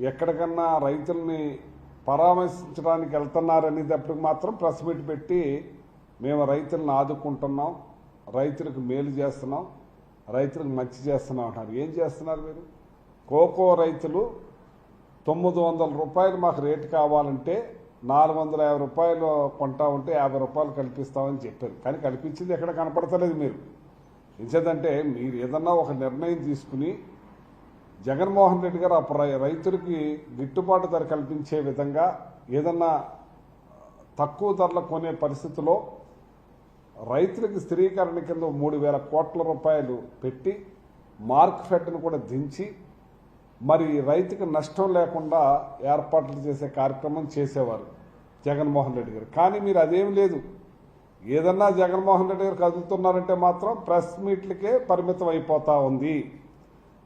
ఎక్కడికన్నా రైతుల్ని పరామర్శించడానికి వెళ్తున్నారనేటప్పటికి మాత్రం ప్రెస్ మీట్ పెట్టి మేము రైతులను ఆదుకుంటున్నాం రైతులకు మేలు చేస్తున్నాం రైతులకు మంచి చేస్తున్నాం అంటారు ఏం చేస్తున్నారు మీరు? కోకో రైతులు తొమ్మిది వందల రూపాయలు మాకు రేటు కావాలంటే నాలుగు వందల యాభై రూపాయలు కొంటా ఉంటే యాభై రూపాయలు కల్పిస్తామని చెప్పారు. కానీ కల్పించింది ఎక్కడ కనపడతలేదు మీరు. ఎంచేదంటే మీరు ఏదన్నా ఒక నిర్ణయం తీసుకుని జగన్మోహన్ రెడ్డి గారు అప్పుడు రైతులకి గిట్టుబాటు ధర కల్పించే విధంగా ఏదన్నా తక్కువ ధరలు కొనే పరిస్థితిలో రైతులకి స్థిరీకరణ కింద మూడు వేల కోట్ల రూపాయలు పెట్టి మార్క్ ఫెడ్ను కూడా దించి మరి రైతుకి నష్టం లేకుండా ఏర్పాట్లు చేసే కార్యక్రమం చేసేవారు జగన్మోహన్ రెడ్డి గారు. కానీ మీరు అదేం లేదు. ఏదన్నా జగన్మోహన్ రెడ్డి గారు కదులుతున్నారంటే మాత్రం ప్రెస్ మీట్లకే పరిమితం అయిపోతూ ఉంది.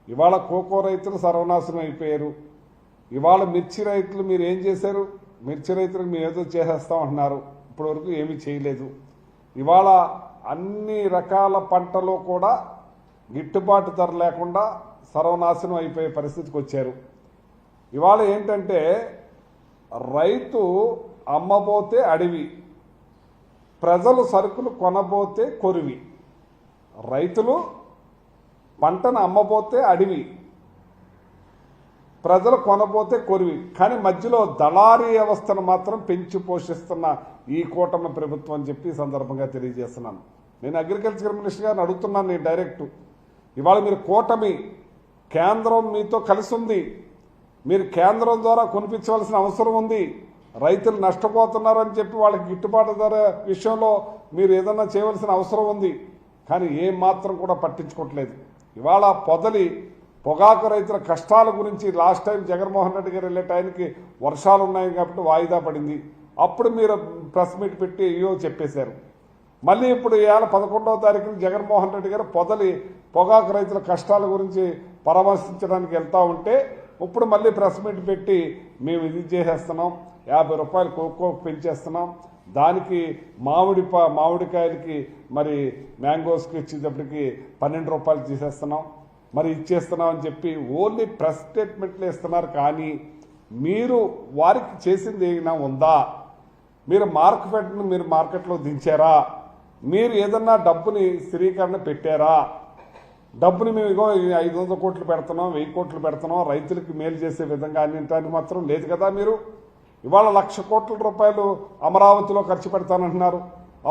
ఇవాళ కోకో రైతులు సర్వనాశనం అయిపోయారు. ఇవాళ మిర్చి రైతులు మీరు ఏం చేశారు? మిర్చి రైతులకు మేము ఏదో చేసేస్తాం అంటున్నారు. ఇప్పటివరకు ఏమీ చేయలేదు. ఇవాళ అన్ని రకాల పంటలు కూడా గిట్టుబాటు ధర లేకుండా సర్వనాశనం అయిపోయే పరిస్థితికి వచ్చారు. ఇవాళ ఏంటంటే రైతు అమ్మబోతే అడవి ప్రజలు సరుకులు కొనబోతే కొరివి. రైతులు పంటను అమ్మబోతే అడవి ప్రజలు కొనబోతే కొరివి. కానీ మధ్యలో దళారీ వ్యవస్థను మాత్రం పెంచి పోషిస్తున్న ఈ కూటమి ప్రభుత్వం అని చెప్పి సందర్భంగా తెలియజేస్తున్నాను. నేను అగ్రికల్చర్ మినిస్టర్ గారిని అడుగుతున్నాను నేను డైరెక్ట్ ఇవాళ మీరు కూటమి కేంద్రం మీతో కలిసి ఉంది మీరు కేంద్రం ద్వారా కొనిపించవలసిన అవసరం ఉంది. రైతులు నష్టపోతున్నారని చెప్పి వాళ్ళకి గిట్టుబాటు ధర విషయంలో మీరు ఏదన్నా చేయవలసిన అవసరం ఉంది. కానీ ఏం మాత్రం కూడా పట్టించుకోవట్లేదు. ఇవాళ పొదలి పొగాకు రైతుల కష్టాల గురించి లాస్ట్ టైం జగన్మోహన్ రెడ్డి గారు వెళ్ళే టైంకి వర్షాలు ఉన్నాయి కాబట్టి వాయిదా పడింది. అప్పుడు మీరు ప్రెస్ మీట్ పెట్టి అయ్యో చెప్పేశారు. మళ్ళీ ఇప్పుడు ఇవాళ పదకొండవ తారీఖున జగన్మోహన్ రెడ్డి గారు పొదలి పొగాకు రైతుల కష్టాల గురించి పరామర్శించడానికి వెళ్తా ఉంటే ఇప్పుడు మళ్ళీ ప్రెస్ మీట్ పెట్టి మేము ఇది చేసేస్తున్నాం. యాభై రూపాయలు కోకో పెంచేస్తున్నాం. దానికి మామిడి ప మామిడికాయలకి మరి మ్యాంగోస్కి ఇచ్చేటప్పటికి పన్నెండు రూపాయలు తీసేస్తున్నాం. మరి ఇచ్చేస్తున్నాం అని చెప్పి ఓన్లీ ప్రెస్ స్టేట్మెంట్లు ఇస్తున్నారు. కానీ మీరు వారికి చేసింది ఏమైనా ఉందా? మీరు మార్కెట్ను మీరు మార్కెట్లో దించారా? మీరు ఏదన్నా డబ్బుని స్థిరీకరణ పెట్టారా? డబ్బుని మేము ఇగో ఐదు వందల కోట్లు పెడుతున్నాం వెయ్యి కోట్లు పెడుతున్నాం రైతులకు మేలు చేసే విధంగా అన్నింటానికి మాత్రం లేదు కదా మీరు? ఇవాళ లక్ష కోట్ల రూపాయలు అమరావతిలో ఖర్చు పెడతానంటున్నారు.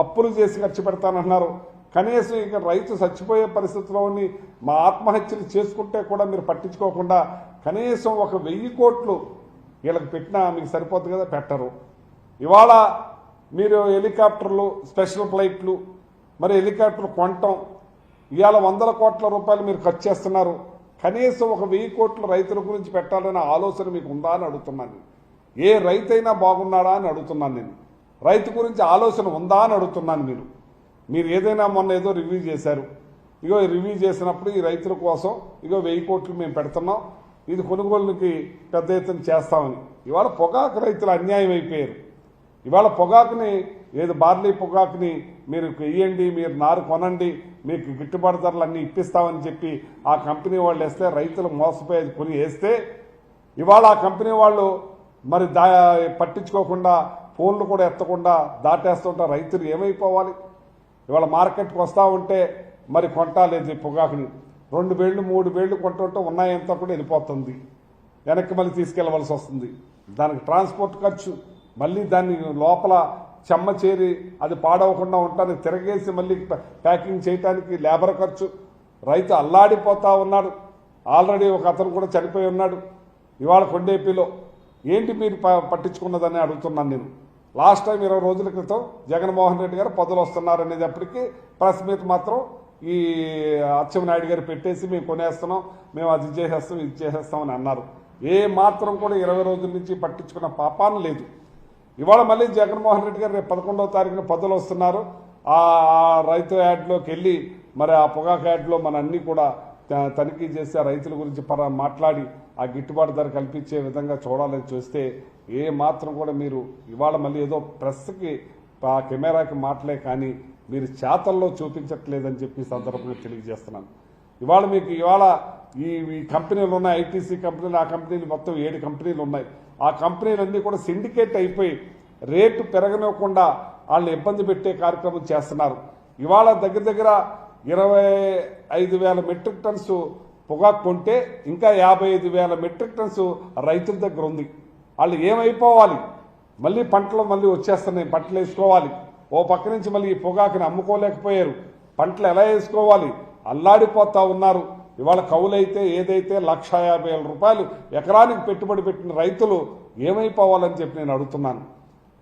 అప్పులు చేసి ఖర్చు పెడతానంటున్నారు. కనీసం ఇక రైతు చచ్చిపోయే పరిస్థితిలో ఉండి మా ఆత్మహత్యలు చేసుకుంటే కూడా మీరు పట్టించుకోకుండా కనీసం ఒక వెయ్యి కోట్లు వీళ్ళకి పెట్టినా మీకు సరిపోతుంది కదా? పెట్టరు. ఇవాళ మీరు హెలికాప్టర్లు స్పెషల్ ఫ్లైట్లు మరి హెలికాప్టర్ కొనటం ఇవాళ వందల కోట్ల రూపాయలు మీరు ఖర్చు చేస్తున్నారు. కనీసం ఒక వెయ్యి కోట్లు రైతుల గురించి పెట్టాలనే ఆలోచన మీకు ఉందా అని అడుగుతున్నాను. ఏ రైతైనా బాగున్నాడా అని అడుగుతున్నాను నేను. రైతు గురించి ఆలోచన ఉందా అని అడుగుతున్నాను మీరు మీరు ఏదైనా మొన్న ఏదో రివ్యూ చేశారు. ఇగో రివ్యూ చేసినప్పుడు ఈ రైతుల కోసం ఇగో వెయ్యి కోట్లు మేము పెడుతున్నాం. ఇది కొనుగోలుకి పెద్ద ఎత్తున చేస్తామని. ఇవాళ పొగాకు రైతులు అన్యాయం అయిపోయారు. ఇవాళ పొగాకుని ఏదో బార్లీ పొగాకుని మీరు ఇయ్యండి మీరు నారు కొనండి మీకు గిట్టుబాటు ధరలు అన్నీ ఇప్పిస్తామని చెప్పి ఆ కంపెనీ వాళ్ళు వేస్తే రైతులు మోసపోయేది కొని వేస్తే ఇవాళ ఆ కంపెనీ వాళ్ళు మరి దా పట్టించుకోకుండా ఫోన్లు కూడా ఎత్తకుండా దాటేస్తుంటే రైతులు ఏమైపోవాలి? ఇవాళ మార్కెట్కి వస్తూ ఉంటే మరి కొంటాలేదు పొగాకుని రెండు వేళ్ళు మూడు వేళ్ళు కొంటుంటే ఉన్నాయంతా కూడా వెళ్ళిపోతుంది. వెనక్కి మళ్ళీ తీసుకెళ్ళవలసి వస్తుంది. దానికి ట్రాన్స్పోర్ట్ ఖర్చు. మళ్ళీ దాన్ని లోపల చెమ్మ చేరి అది పాడవకుండా ఉంటాను తిరగేసి మళ్ళీ ప్యాకింగ్ చేయడానికి లేబర్ ఖర్చు. రైతు అల్లాడిపోతా ఉన్నాడు. ఆల్రెడీ ఒక అతను కూడా చనిపోయి ఉన్నాడు. ఇవాళ కొండేపిలో ఏంటి మీరు ప- పట్టించుకున్నదని అడుగుతున్నాను నేను. లాస్ట్ టైం ఇరవై రోజుల క్రితం జగన్మోహన్ రెడ్డి గారు పదవులు వస్తున్నారు అనేటప్పటికీ ప్రెస్ మీట్ మాత్రం ఈ అచ్చెన్నాయుడు గారు పెట్టేసి మేము కొనేస్తున్నాం మేము అది చేసేస్తాం ఇది చేసేస్తాం అని అన్నారు. ఏ మాత్రం కూడా ఇరవై రోజుల నుంచి పట్టించుకున్న పాపాన్ని లేదు. ఇవాళ మళ్ళీ జగన్మోహన్ రెడ్డి గారు రేపు పదకొండవ తారీఖున పదవులు వస్తున్నారు. ఆ రైతు యాడ్లోకి వెళ్ళి మరి ఆ పొగాకు యాడ్లో మన అన్ని కూడా త- తనిఖీ చేసి ఆ రైతుల గురించి పర మాట్లాడి ఆ గిట్టుబాటు ధర కల్పించే విధంగా చూడాలని చూస్తే ఏ మాత్రం కూడా మీరు ఇవాళ మళ్ళీ ఏదో ప్రెస్కి ఆ కెమెరాకి మాటలే కానీ మీరు చేతల్లో చూపించట్లేదని చెప్పి సందర్భంగా తెలియజేస్తున్నాను. ఇవాళ మీకు ఇవాళ ఈ ఈ కంపెనీలు ఉన్నాయి ఐటీసీ కంపెనీలు ఆ కంపెనీలు మొత్తం ఏడు కంపెనీలు ఉన్నాయి. ఆ కంపెనీలన్నీ కూడా సిండికేట్ అయిపోయి రేటు పెరగనివ్వకుండా వాళ్ళని ఇబ్బంది పెట్టే కార్యక్రమం చేస్తున్నారు. ఇవాళ దగ్గర దగ్గర ఇరవై ఐదు వేల మెట్రిక్ టన్స్ పొగాకు కొంటే ఇంకా యాభై ఐదు వేల మెట్రిక్ టన్స్ రైతుల దగ్గర ఉంది. వాళ్ళు ఏమైపోవాలి? మళ్ళీ పంటలు మళ్ళీ వచ్చేస్తున్నాయి. పంటలు వేసుకోవాలి. ఓ పక్క నుంచి మళ్ళీ ఈ పొగాకుని అమ్ముకోలేకపోయారు. పంటలు ఎలా వేసుకోవాలి? అల్లాడిపోతా ఉన్నారు. ఇవాళ కవులైతే ఏదైతే లక్ష యాభై వేల రూపాయలు ఎకరానికి పెట్టుబడి పెట్టిన రైతులు ఏమైపోవాలని చెప్పి నేను అడుగుతున్నాను.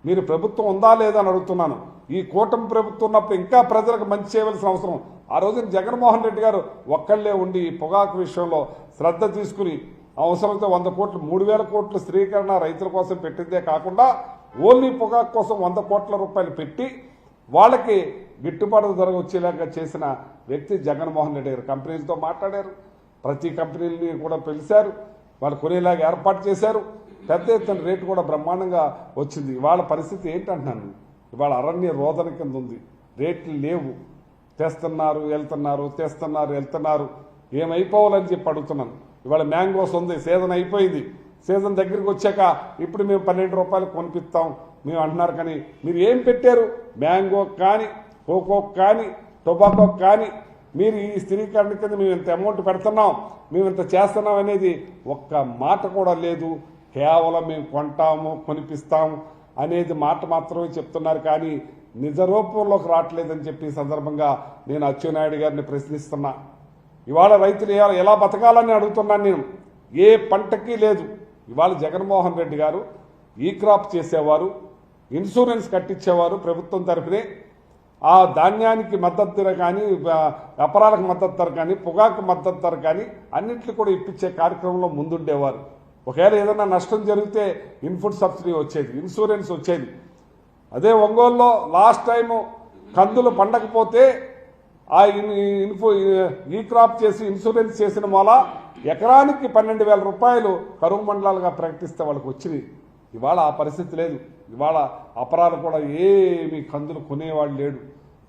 మీరు ప్రభుత్వం ఉందా లేదా అని అడుగుతున్నాను. ఈ కూటమి ప్రభుత్వం ఉన్నప్పుడు ఇంకా ప్రజలకు మంచి చేయవలసిన అవసరం. ఆ రోజున జగన్మోహన్ రెడ్డి గారు ఒక్కళ్ళే ఉండి ఈ పొగాకు విషయంలో శ్రద్ధ తీసుకుని అవసరంతో వంద కోట్లు మూడు వేల కోట్లు స్త్రీకరణ రైతుల కోసం పెట్టిందే కాకుండా ఓన్లీ పొగాకు కోసం వంద కోట్ల రూపాయలు పెట్టి వాళ్ళకి గిట్టుబాటు ధర వచ్చేలాగా చేసిన వ్యక్తి జగన్మోహన్ రెడ్డి గారు. కంపెనీలతో మాట్లాడారు. ప్రతి కంపెనీని కూడా పిలిచారు. వాళ్ళు కొనేలాగా ఏర్పాటు చేశారు. పెద్ద ఎత్తున రేటు కూడా బ్రహ్మాండంగా వచ్చింది. వాళ్ళ పరిస్థితి ఏంటంటున్నాను? ఇవాళ అరణ్య రోదన కింద ఉంది రేట్లు లేవు. తెస్తున్నారు వెళ్తున్నారు తెస్తున్నారు వెళ్తున్నారు ఏమైపోవాలని చెప్పి అడుగుతున్నాను. ఇవాళ మ్యాంగోస్ ఉంది సీజన్ అయిపోయింది. సీజన్ దగ్గరికి వచ్చాక ఇప్పుడు మేము పన్నెండు రూపాయలు కొనిపిస్తాం. మేము అంటున్నారు కానీ మీరు ఏం పెట్టారు? మ్యాంగో కానీ కోకో కానీ టొబాకో కానీ మీరు ఈ స్థిరీకరణ కింద మేము ఇంత అమౌంట్ పెడుతున్నాం. మేము ఇంత చేస్తున్నాం అనేది ఒక్క మాట కూడా లేదు. కేవలం మేము కొంటాము కొనిపిస్తాము. అనేది మాట మాత్రమే చెప్తున్నారు కానీ నిజ రూపంలోకి రావట్లేదని చెప్పి సందర్భంగా నేను అచ్చెన్నాయుడు గారిని ప్రశ్నిస్తున్నా. ఇవాళ రైతులు ఎలా- బతకాలని అడుగుతున్నాను నేను. ఏ పంటకి లేదు. ఇవాళ జగన్మోహన్ రెడ్డి గారు ఈ క్రాప్ చేసేవారు ఇన్సూరెన్స్ కట్టించేవారు ప్రభుత్వం తరఫునే. ఆ ధాన్యానికి మద్దతు ధర కానీ వ్యాపారాలకు మద్దతు ధర కానీ పొగాకు మద్దతు ధర కానీ అన్నింటినీ కూడా ఇప్పించే కార్యక్రమంలో ముందుండేవారు. ఒకవేళ ఏదైనా నష్టం జరిగితే ఇన్పుట్ సబ్సిడీ వచ్చేది ఇన్సూరెన్స్ వచ్చేది. అదే ఒంగోలులో లాస్ట్ టైము కందులు పండకపోతే ఆ ఇన్- ఇన్ఫో ఈ క్రాప్ చేసి ఇన్సూరెన్స్ చేసిన వల్ల ఎకరానికి పన్నెండు వేల రూపాయలు కరువు మండలాలుగా ప్రకటిస్తే వాళ్ళకి వచ్చినాయి. ఇవాళ ఆ పరిస్థితి లేదు. ఇవాళ అపరాలు కూడా ఏమి కందులు కొనేవాళ్ళు లేడు.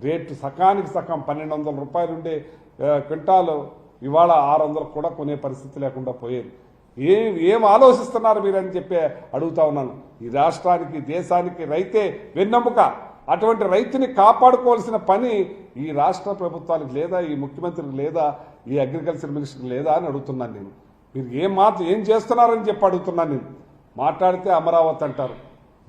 రేటు సకానికి సగం పన్నెండు వందల రూపాయలు ఉండే క్వింటాలు ఇవాళ ఆరు వందలకు కూడా కొనే పరిస్థితి లేకుండా పోయేది. ఏం ఏం ఆలోచిస్తున్నారు మీరని చెప్పి అడుగుతా ఉన్నాను. ఈ రాష్ట్రానికి దేశానికి రైతే వెన్నెముక. అటువంటి రైతుని కాపాడుకోవాల్సిన పని ఈ రాష్ట్ర ప్రభుత్వానికి లేదా ఈ ముఖ్యమంత్రికి లేదా ఈ అగ్రికల్చర్ మినిస్టర్కి లేదా అని అడుగుతున్నాను నేను. మీరు ఏం మాట ఏం చేస్తున్నారని చెప్పి అడుగుతున్నాను నేను. మాట్లాడితే అమరావతి అంటారు.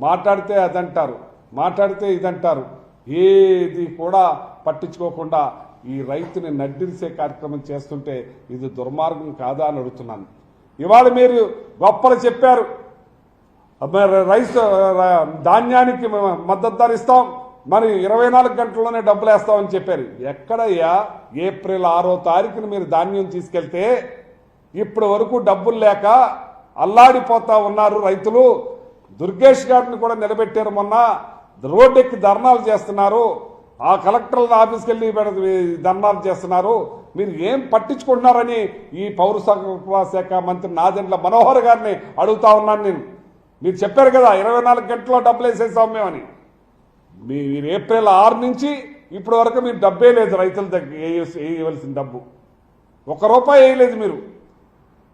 మాట్లాడితే అదంటారు. మాట్లాడితే ఇదంటారు. ఏది కూడా పట్టించుకోకుండా ఈ రైతుని నడ్డిరిసే కార్యక్రమం చేస్తుంటే ఇది దుర్మార్గం కాదా అని అడుగుతున్నాను. ఇవాళ మీరు గొప్పలు చెప్పారు. రైసు రైస్ ధాన్యానికి మద్దతు ధర ఇస్తాం. మరి ఇరవై నాలుగు గంటల్లోనే డబ్బులు వేస్తామని చెప్పారు. ఎక్కడయ్యా? ఏప్రిల్ ఆరో తారీఖున మీరు ధాన్యం తీసుకెళ్తే ఇప్పటి వరకు డబ్బులు లేక అల్లాడిపోతా ఉన్నారు రైతులు. దుర్గేష్ గారిని కూడా నిలబెట్టారు మొన్న. రోడ్డెక్కి ధర్నాలు చేస్తున్నారు. ఆ కలెక్టర్ల ఆఫీస్కి వెళ్ళి ధర్నాలు చేస్తున్నారు. మీరు ఏం పట్టించుకుంటున్నారని ఈ పౌర శాఖ మంత్రి నాదెండ్ల మనోహర్ గారిని అడుగుతా ఉన్నాను నేను. మీరు చెప్పారు కదా ఇరవై నాలుగు గంటల్లో డబ్బులు వేసేసాం మేమని. మీరు ఏప్రిల్ ఆరు నుంచి ఇప్పటి వరకు మీరు డబ్బే లేదు రైతుల దగ్గర వేయవలసిన డబ్బు. ఒక రూపాయి వేయలేదు మీరు.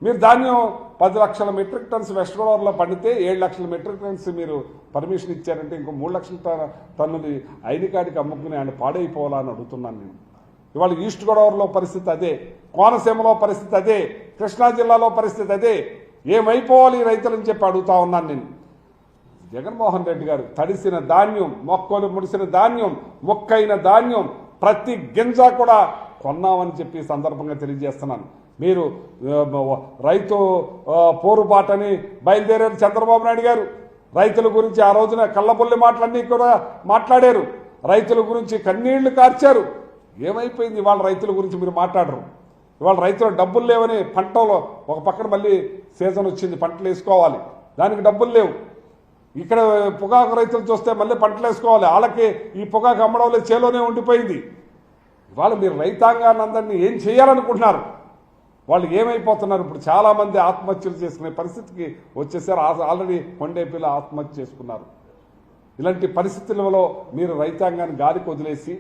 మీరు ధాన్యం పది లక్షల మెట్రిక్ టన్స్ వెస్ట్ గోదావరిలో పండితే ఏడు లక్షల మెట్రిక్ టన్స్ మీరు పర్మిషన్ ఇచ్చారంటే ఇంకో మూడు లక్షల టన్- టన్నులు ఐడి కాడికి అమ్ముకుని ఆయన పాడైపోవాలని అడుగుతున్నాను నేను. ఇవాళ ఈస్ట్ గోదావరిలో పరిస్థితి అదే కోనసీమలో పరిస్థితి అదే కృష్ణా జిల్లాలో పరిస్థితి అదే. ఏమైపోవాలి రైతులని చెప్పి అడుగుతా ఉన్నాను నేను. జగన్మోహన్ రెడ్డి గారు తడిసిన ధాన్యం మొక్కలు ముడిసిన ధాన్యం మొక్కైన ధాన్యం ప్రతి గింజ కూడా కొన్నామని చెప్పి సందర్భంగా తెలియజేస్తున్నాను. మీరు రైతు పోరుబాటని బయలుదేరారు చంద్రబాబు నాయుడు గారు. రైతుల గురించి ఆ రోజున కళ్ళబొల్లి మాటలన్నీ కూడా మాట్లాడారు. రైతుల గురించి కన్నీళ్ళు కార్చారు. ఏమైపోయింది ఇవాళ రైతుల గురించి మీరు మాట్లాడరు? ఇవాళ రైతులకు డబ్బులు లేవని పంటలో ఒక పక్కన మళ్ళీ సీజన్ వచ్చింది పంటలు వేసుకోవాలి. దానికి డబ్బులు లేవు. ఇక్కడ పొగాకు రైతులు చూస్తే మళ్ళీ పంటలు వేసుకోవాలి. వాళ్ళకి ఈ పొగాకు అమ్మడం లేదు చేలోనే ఉండిపోయింది. ఇవాళ మీరు రైతాంగాన్ని అందరినీ ఏం చేయాలనుకుంటున్నారు? వాళ్ళు ఏమైపోతున్నారు? ఇప్పుడు చాలామంది ఆత్మహత్యలు చేసుకునే పరిస్థితికి వచ్చేసారు. ఆల్రెడీ కొండేపీలో ఆత్మహత్య చేసుకున్నారు. ఇలాంటి పరిస్థితులలో మీరు రైతాంగాన్ని గాలికి వదిలేసి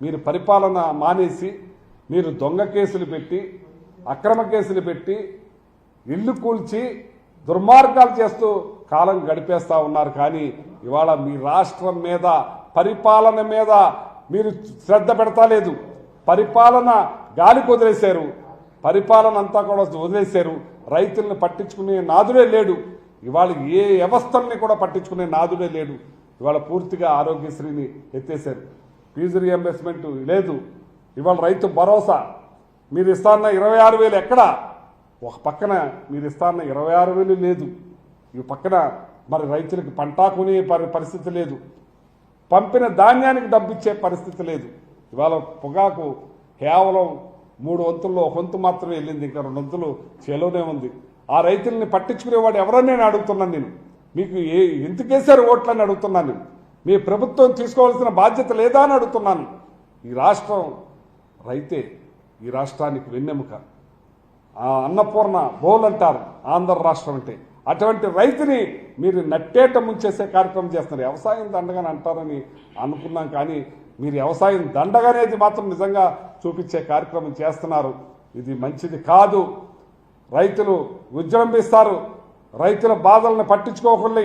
మీరు పరిపాలన మానేసి మీరు దొంగ కేసులు పెట్టి అక్రమ కేసులు పెట్టి ఇల్లు కూల్చి దుర్మార్గాలు చేస్తూ కాలం గడిపేస్తూ ఉన్నారు. కానీ ఇవాళ మీ రాష్ట్రం మీద పరిపాలన మీద మీరు శ్రద్ధ పెడతలేదు పరిపాలన గాలికి వదిలేశారు పరిపాలన అంతా కూడా వదిలేశారు. రైతుల్ని పట్టించుకునే నాదుడే లేడు. ఇవాళ ఏ వ్యవస్థల్ని కూడా పట్టించుకునే నాదుడే లేడు. ఇవాళ పూర్తిగా ఆరోగ్యశ్రీని ఎత్తేశారు. ఫీజు రియంబర్స్మెంట్ లేదు. ఇవాళ రైతు భరోసా. మీరు ఇస్తాన్న ఇరవై ఆరు వేలు ఎక్కడ? ఒక పక్కన మీరు ఇస్తాన్న ఇరవై ఆరు వేలు లేదు. ఈ పక్కన మరి రైతులకు పంట కొనే పరిస్థితి లేదు. పంపిన ధాన్యానికి డబ్బిచ్చే పరిస్థితి లేదు. ఇవాళ పొగాకు కేవలం మూడు వంతుల్లో ఒక వంతు మాత్రమే వెళ్ళింది. ఇంకా రెండు వంతులు చేలోనే ఉంది. ఆ రైతుల్ని పట్టించుకునేవాడు ఎవరని నేను అడుగుతున్నాను నేను. మీకు ఏ ఎందుకేశారు ఓట్లని అడుగుతున్నాను నేను? మీ ప్రభుత్వం తీసుకోవాల్సిన బాధ్యత లేదా అని అడుగుతున్నాను. ఈ రాష్ట్రం రైతే ఈ రాష్ట్రానికి వెన్నెముక. ఆ అన్నపూర్ణ బోల్ అంటారు ఆంధ్ర రాష్ట్రం అంటే. అటువంటి రైతుని మీరు నట్టేట ముంచేసే కార్యక్రమం చేస్తున్నారు. వ్యవసాయం దండగానే అంటారని అనుకున్నాం కానీ మీరు వ్యవసాయం దండగనేది మాత్రం నిజంగా చూపించే కార్యక్రమం చేస్తున్నారు. ఇది మంచిది కాదు. రైతులు విజృంభిస్తారు రైతుల బాధలను పట్టించుకోకుండా.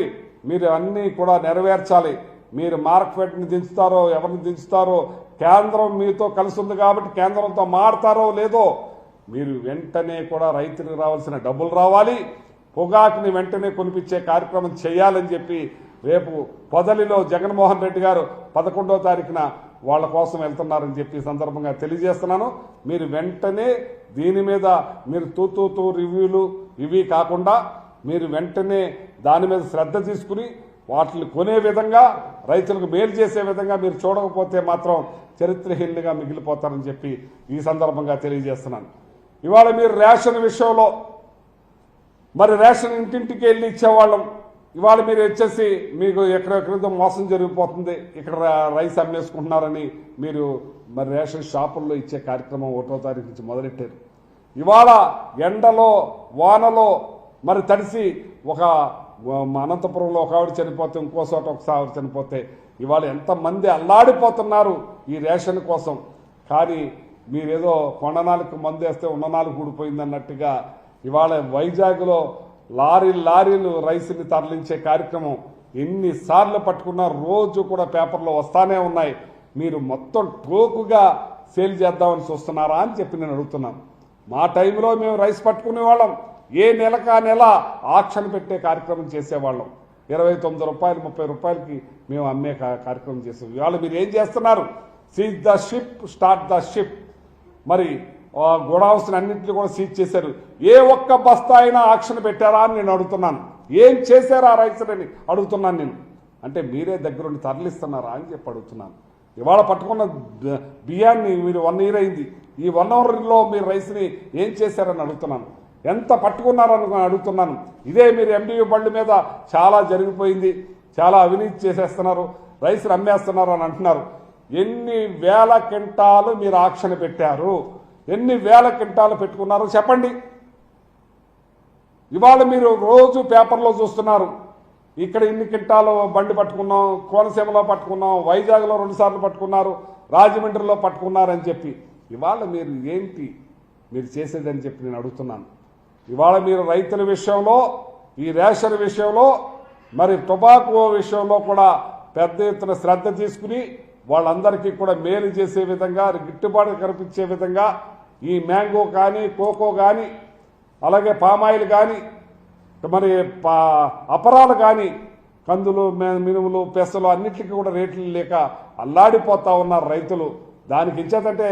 మీరు అన్నీ కూడా నెరవేర్చాలి. మీరు మార్కెట్ని దించుతారో ఎవరిని దించుతారో కేంద్రం మీతో కలిసి ఉంది కాబట్టి కేంద్రంతో మాడతారో లేదో మీరు వెంటనే కూడా రైతులకు రావాల్సిన డబ్బులు రావాలి. పొగాకుని వెంటనే కొనిపించే కార్యక్రమం చేయాలని చెప్పి రేపు పొదలిలో జగన్మోహన్ రెడ్డి గారు పదకొండో తారీఖున వాళ్ళ కోసం వెళ్తున్నారని చెప్పి సందర్భంగా తెలియజేస్తున్నాను. మీరు వెంటనే దీని మీద మీరు తూ తూ తూ రివ్యూలు ఇవి కాకుండా మీరు వెంటనే దాని మీద శ్రద్ధ తీసుకుని వాటిని కొనే విధంగా రైతులకు మేలు చేసే విధంగా మీరు చూడకపోతే మాత్రం చరిత్రహీనులుగా మిగిలిపోతారని చెప్పి ఈ సందర్భంగా తెలియజేస్తున్నాను. ఇవాళ మీరు రేషన్ విషయంలో మరి రేషన్ ఇంటింటికి వెళ్ళి ఇచ్చేవాళ్ళం. ఇవాళ మీరు వచ్చేసి మీకు ఎక్కడెక్కడితో మోసం జరిగిపోతుంది. ఇక్కడ రైస్ అమ్మేసుకుంటున్నారని మీరు మరి రేషన్ షాపుల్లో ఇచ్చే కార్యక్రమం ఒకటో తారీఖు నుంచి మొదలెట్టారు. ఇవాళ ఎండలో వానలో మరి తడిసి ఒక అనంతపురంలో ఒక ఆవిడ చనిపోతే ఇంకో చోట ఒకసారి చనిపోతే ఇవాళ ఎంతమంది అల్లాడిపోతున్నారు ఈ రేషన్ కోసం. కానీ మీరేదో కొండనాలకు మందు వేస్తే ఉన్ననాలు కూడిపోయింది అన్నట్టుగా ఇవాళ వైజాగ్లో లారీ లారీలు రైస్ని తరలించే కార్యక్రమం ఎన్నిసార్లు పట్టుకున్నా రోజు కూడా పేపర్లో వస్తానే ఉన్నాయి. మీరు మొత్తం టోకుగా సేల్ చేద్దామని చూస్తున్నారా అని చెప్పి నేను అడుగుతున్నాను. మా టైంలో మేము రైస్ పట్టుకునే వాళ్ళం. ఏ నెలకా నెల ఆక్షన్ పెట్టే కార్యక్రమం చేసేవాళ్ళం. ఇరవై తొమ్మిది రూపాయలు ముప్పై రూపాయలకి మేము అమ్మే కార్యక్రమం చేసాం ఇవాళ మీరు ఏం చేస్తున్నారు? Seize the ship start the ship. మరి గోడౌన్స్ అన్నింటినీ కూడా సీజ్ చేశారు. ఏ ఒక్క బస్తా అయినా ఆక్షన్ పెట్టారా అని నేను అడుగుతున్నాను. ఏం చేశారా రైతులని? అడుగుతున్నాను నేను. అంటే మీరే దగ్గరుండి తరలిస్తున్నారా అని చెప్పి అడుగుతున్నాను. ఇవాళ పట్టుకున్న బియ్యాన్ని మీరు వన్ ఇయర్ అయింది. ఈ వన్ అవర్లో మీరు రైస్ని ఏం చేశారని అడుగుతున్నాను. ఎంత పట్టుకున్నారని అడుగుతున్నాను. ఇదే మీరు ఎండియూ బండి మీద చాలా జరిగిపోయింది. చాలా అవినీతి చేసేస్తున్నారు. రైసులు అమ్మేస్తున్నారు అని అంటున్నారు. ఎన్ని వేల క్వింటాలు మీరు ఆక్షన్ పెట్టారు? ఎన్ని వేల క్వింటాలు పెట్టుకున్నారు? చెప్పండి. ఇవాళ మీరు రోజు పేపర్లో చూస్తున్నారు. ఇక్కడ ఇన్ని క్వింటాలు బండి పట్టుకున్నాం కోనసీమలో పట్టుకున్నాం వైజాగ్లో రెండుసార్లు పట్టుకున్నారు రాజమండ్రిలో పట్టుకున్నారని చెప్పి. ఇవాళ మీరు ఏంటి? మీరు చేసేదని చెప్పి నేను అడుగుతున్నాను. ఇవాళ మీరు రైతుల విషయంలో ఈ రేషన్ విషయంలో మరి టొబాకో విషయంలో కూడా పెద్ద ఎత్తున శ్రద్ధ తీసుకుని వాళ్ళందరికీ కూడా మేలు చేసే విధంగా గిట్టుబాటు కల్పించే విధంగా ఈ మ్యాంగో కానీ కోకో కానీ అలాగే పామాయిల్ కానీ మరి పా అపరాలు కానీ కందులు మినుములు పెసలు అన్నిటికీ కూడా రేట్లు లేక అల్లాడిపోతా ఉన్నారు రైతులు. దానికి ఇచ్చేదంటే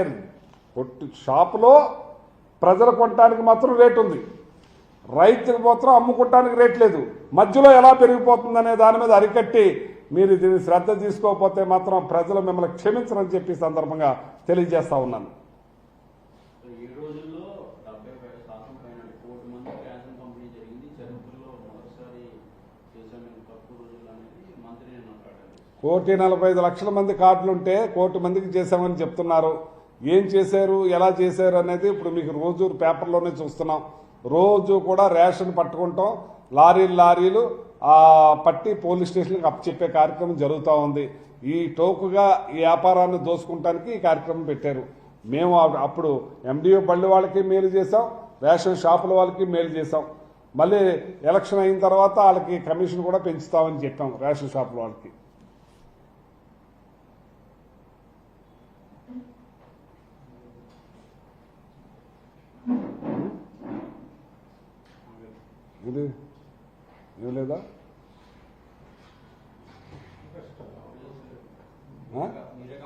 కొట్టు షాపులో ప్రజలు కొనడానికి మాత్రం రేటు ఉంది. రైతుకు మాత్రం అమ్ముకోవటానికి రేట్ లేదు. మధ్యలో ఎలా పెరిగిపోతుందనే దాని మీద అరికట్టి మీరు దీన్ని శ్రద్ధ తీసుకోకపోతే మాత్రం ప్రజలు మిమ్మల్ని క్షమించరని చెప్పి సందర్భంగా తెలియజేస్తా ఉన్నాను. కోటి నలభై ఐదు లక్షల మంది కార్డులు ఉంటే కోటి మందికి చేశామని చెప్తున్నారు. ఏం చేశారు ఎలా చేశారు అనేది ఇప్పుడు మీకు రోజు పేపర్లోనే చూస్తున్నాం. రోజు కూడా రేషన్ పట్టుకుంటాం. లారీలు లారీలు పట్టి పోలీస్ స్టేషన్కి అప్పచెప్పే కార్యక్రమం జరుగుతూ ఉంది. ఈ టోకుగా ఈ వ్యాపారాన్ని దోసుకుంటానికి ఈ కార్యక్రమం పెట్టారు. మేము అప్పుడు ఎండిఓ బళ్ళు వాళ్ళకి మేలు చేసాం రేషన్ షాపుల వాళ్ళకి మేలు చేసాం మళ్ళీ ఎలక్షన్ అయిన తర్వాత వాళ్ళకి కమిషన్ కూడా పెంచుతామని చెప్పాం రేషన్ షాపుల వాళ్ళకి. ఇది ఇవ్వలేదా లేదా ఆ? మీరే